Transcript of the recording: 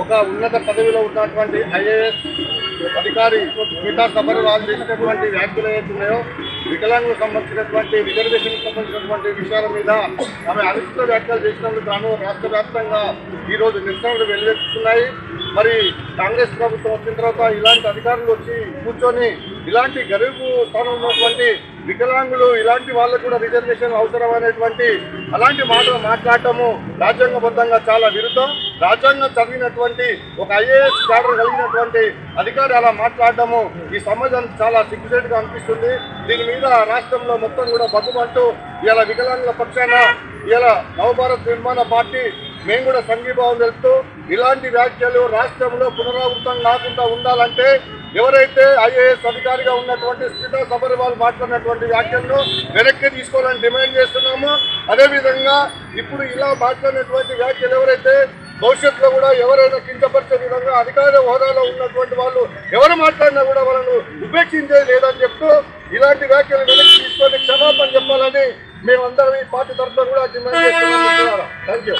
ఒక ఉన్నత పదవిలో ఉన్నటువంటి ఐఏఎస్ అధికారి మిగతా సభలు వాళ్ళు చేసినటువంటి వ్యాఖ్యలు ఏవైతున్నాయో వికలాంగులకు సంబంధించినటువంటి రిజర్వేషన్కి సంబంధించినటువంటి విషయాల మీద ఆమె అనుచిత వ్యాఖ్యలు చేసినందుకు తాను రాష్ట్ర వ్యాప్తంగా ఈరోజు నిరసనలు వెల్లువెత్తుతున్నాయి మరి కాంగ్రెస్ ప్రభుత్వం వచ్చిన తర్వాత ఇలాంటి అధికారులు వచ్చి కూర్చొని ఇలాంటి గరీబు స్థానంలో ఉన్నటువంటి వికలాంగులు ఇలాంటి వాళ్ళకు కూడా రిజర్వేషన్ అవసరం అనేటువంటి అలాంటి మాటలు మాట్లాడటము రాజ్యాంగబద్ధంగా చాలా విరుద్ధం. రాజ్యాంగం చదివినటువంటి ఒక ఐఏఎస్ క్యాడర్ కలిగినటువంటి అధికారి అలా మాట్లాడటము ఈ సమాజానికి చాలా సిగ్గుచేటుగా అనిపిస్తుంది. దీని మీద రాష్ట్రంలో మొత్తం కూడా బతుమంటూ ఇలా వికలాంగుల పక్షాన ఇలా నవభారత్ నిర్మాణ పార్టీ మేము కూడా సంఘీభావం తెలుపుతూ ఇలాంటి వ్యాఖ్యలు రాష్ట్రంలో పునరావృతం కాకుండా ఉండాలంటే ఎవరైతే ఐఏఎస్ అధికారిగా ఉన్నటువంటి స్మితా సబర్వాల్ మాట్లాడినటువంటి వ్యాఖ్యలను వెనక్కి తీసుకోవాలని డిమాండ్ చేస్తున్నాము అదేవిధంగా ఇప్పుడు ఇలా మాట్లాడినటువంటి వ్యాఖ్యలు ఎవరైతే భవిష్యత్తులో కూడా ఎవరైనా కించపరిచే విధంగా అధికార హోదాలో ఉన్నటువంటి వాళ్ళు ఎవరు మాట్లాడినా కూడా వాళ్ళను ఉపేక్షించేది లేదని చెప్తూ ఇలాంటి వ్యాఖ్యలు వెనక్కి తీసుకొని క్షమాపణ చెప్పాలని మేమందరం ఈ పార్టీ తరఫున కూడా థ్యాంక్ యూ.